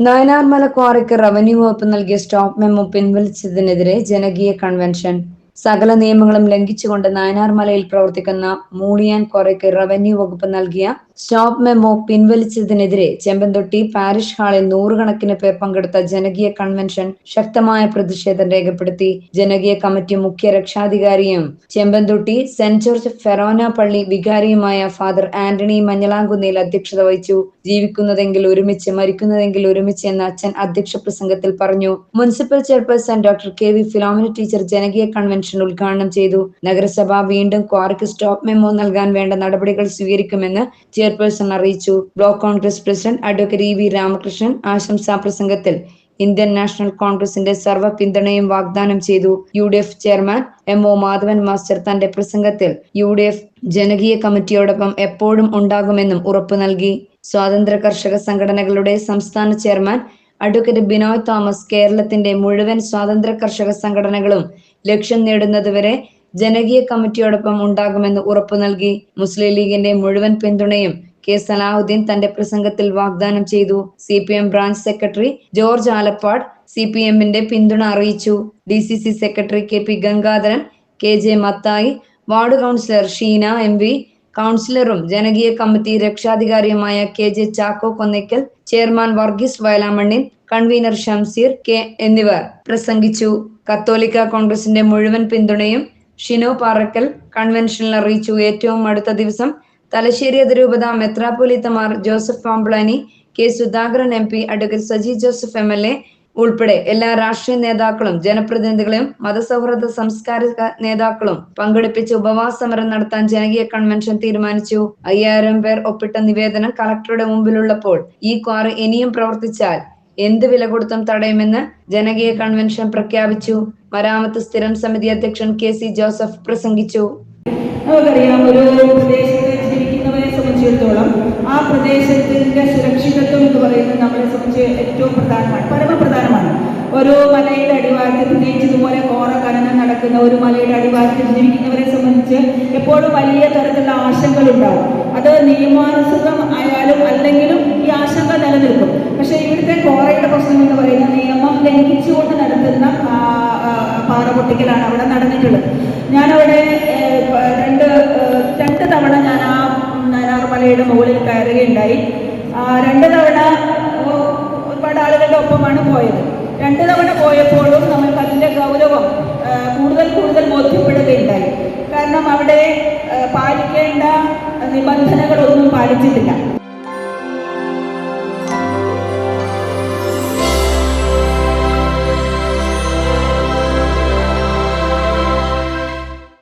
നയനാർമല ക്വാറിക്ക് revenue വകുപ്പ് നൽകിയ stop memo പിൻവലിച്ചതിനെതിരെ ജനകീയ കൺവെൻഷൻ. സകല നിയമങ്ങളും ലംഘിച്ചുകൊണ്ട് നയനാർമലയിൽ പ്രവർത്തിക്കുന്ന മൂളിയാൻ ക്വാറിക്ക് റവന്യൂ വകുപ്പ് നൽകിയ സ്റ്റോപ്പ് മെമ്മോ പിൻവലിച്ചതിനെതിരെ ചെമ്പന്തൊട്ടി പാരിഷ് ഹാളിൽ നൂറുകണക്കിന് പേർ പങ്കെടുത്ത ജനകീയ കൺവെൻഷൻ ശക്തമായ പ്രതിഷേധം രേഖപ്പെടുത്തി. ജനകീയ കമ്മിറ്റി മുഖ്യ രക്ഷാധികാരിയും ചെമ്പന്തൊട്ടി സെന്റ് ജോർജ് ഫെറോന പള്ളി വികാരിയുമായ ഫാദർ ആന്റണി മഞ്ഞളാങ്കുന്നിൽ അധ്യക്ഷത വഹിച്ചു. ജീവിക്കുന്നതെങ്കിൽ ഒരുമിച്ച് മരിക്കുന്നതെങ്കിൽ ഒരുമിച്ച് എന്ന അച്ഛൻ അധ്യക്ഷ പ്രസംഗത്തിൽ പറഞ്ഞു. Municipal chairperson doctor K V Philomina teacher ജനകീയ കൺവെൻഷൻ ഉദ്ഘാടനം ചെയ്തു. നഗരസഭ വീണ്ടും ക്വാറിക്ക് സ്റ്റോപ്പ് മെമ്മോ നൽകാൻ വേണ്ട നടപടികൾ സ്വീകരിക്കുമെന്ന് ചെയർപേഴ്സൺ അറിയിച്ചു. Block Congress president advocate E V Ramakrishnan ആശംസാ പ്രസംഗത്തിൽ ഇന്ത്യൻ നാഷണൽ കോൺഗ്രസിന്റെ സർവ പിന്തുണയും വാഗ്ദാനം ചെയ്തു. U D F chairman M O Madhavan master തന്റെ പ്രസംഗത്തിൽ യു ഡി എഫ് ജനകീയ കമ്മിറ്റിയോടൊപ്പം എപ്പോഴും ഉണ്ടാകുമെന്നും ഉറപ്പു നൽകി. സ്വാതന്ത്ര്യ കർഷക സംഘടനകളുടെ സംസ്ഥാന ചെയർമാൻ അഡ്വക്കേറ്റ് ബിനോയ് തോമസ് കേരളത്തിന്റെ മുഴുവൻ സ്വാതന്ത്ര്യ കർഷക സംഘടനകളും ലക്ഷ്യം നേടുന്നതുവരെ ജനകീയ കമ്മിറ്റിയോടൊപ്പം ഉണ്ടാകുമെന്ന് ഉറപ്പു നൽകി മുസ്ലിം ലീഗിന്റെ മുഴുവൻ പിന്തുണയും കെ സലാഹുദ്ദീൻ തന്റെ പ്രസംഗത്തിൽ വാഗ്ദാനം ചെയ്തു. C P M branch secretary George Alappat C P എമ്മിന്റെ പിന്തുണ അറിയിച്ചു. D C C secretary K P Gangadharan K J Mathai ward councillor Sheena M V കൗൺസിലറും ജനകീയ committee രക്ഷാധികാരിയുമായ K J Chacko Konnakkal chairman Varghese വയലാമണ്ണിൻ convener Shamseer K എന്നിവർ പ്രസംഗിച്ചു. കത്തോലിക്ക കോൺഗ്രസിന്റെ മുഴുവൻ പിന്തുണയും ഷിനോ പാറക്കൽ കൺവെൻഷനിൽ അറിയിച്ചു ഏറ്റവും അടുത്ത ദിവസം തലശ്ശേരി അതിരൂപത മെത്രാപ്പൊലിത്തമാർ Joseph Pamplany K Sudhakaran M P advocate Saji Joseph M L A ഉൾപ്പെടെ എല്ലാ രാഷ്ട്രീയ നേതാക്കളും ജനപ്രതിനിധികളെയും മതസൗഹൃദ സാംസ്കാരിക നേതാക്കളും പങ്കെടുപ്പിച്ച് ഉപവാസ സമരം നടത്താൻ ജനകീയ കൺവെൻഷൻ തീരുമാനിച്ചു. അയ്യായിരം പേർ ഒപ്പിട്ട നിവേദനം കളക്ടറുടെ മുമ്പിലുള്ളപ്പോൾ ഈ ക്വാറി ഇനിയും പ്രവർത്തിച്ചാൽ എന്ത് വില കൊടുത്തും തടയുമെന്ന് ജനകീയ കൺവെൻഷൻ പ്രഖ്യാപിച്ചു. മരാമത്ത് സ്ഥിരം സമിതി അധ്യക്ഷൻ കെ സി ജോസഫ് പ്രസംഗിച്ചു. നമുക്കറിയാം ഒരു പ്രദേശത്ത് ജീവിക്കുന്നവരെ സംബന്ധിച്ചിടത്തോളം ആ പ്രദേശത്തിന്റെ സുരക്ഷിതത്വം എന്ന് പറയുന്നത് നമ്മളെ സംബന്ധിച്ച് ഏറ്റവും പ്രധാനമാണ് പരമപ്രധാനമാണ്. ഒരു മലയുടെ അടിവാരത്തിൽ പ്രത്യേകിച്ച് ഇതുപോലെ കോറ ഖനനം നടക്കുന്ന ഒരു മലയുടെ അടിവാരത്തിൽ ജീവിക്കുന്നവരെ സംബന്ധിച്ച് എപ്പോഴും വലിയ തരത്തിലുള്ള ആശങ്കകളുണ്ടാവും. അത് നിയമാനുസൃതം ആയാലും അല്ലെങ്കിലും ആശങ്ക നിലനിൽക്കും. പക്ഷേ ഇവിടുത്തെ കോറയുടെ പ്രശ്നം എന്ന് പറയുന്നത് നിയമം ലംഘിച്ചുകൊണ്ട് നടത്തുന്ന പാറ പൊട്ടിക്കലാണ് അവിടെ നടന്നിട്ടുള്ളത്. ഞാനവിടെ രണ്ട് രണ്ട് തവണ ഞാൻ ആ നാനാർമലയുടെ മുകളിൽ കയറുകയുണ്ടായി. രണ്ട് തവണ ഒരുപാട് ആളുകളുടെ ഒപ്പമാണ് പോയത്. രണ്ട് തവണ പോയപ്പോഴും നമുക്ക് അതിന്റെ ഗൗരവം കൂടുതൽ കൂടുതൽ ബോധ്യപ്പെടുകയുണ്ടായി. കാരണം അവിടെ പാലിക്കേണ്ട നിബന്ധനകളൊന്നും പാലിച്ചിട്ടില്ല.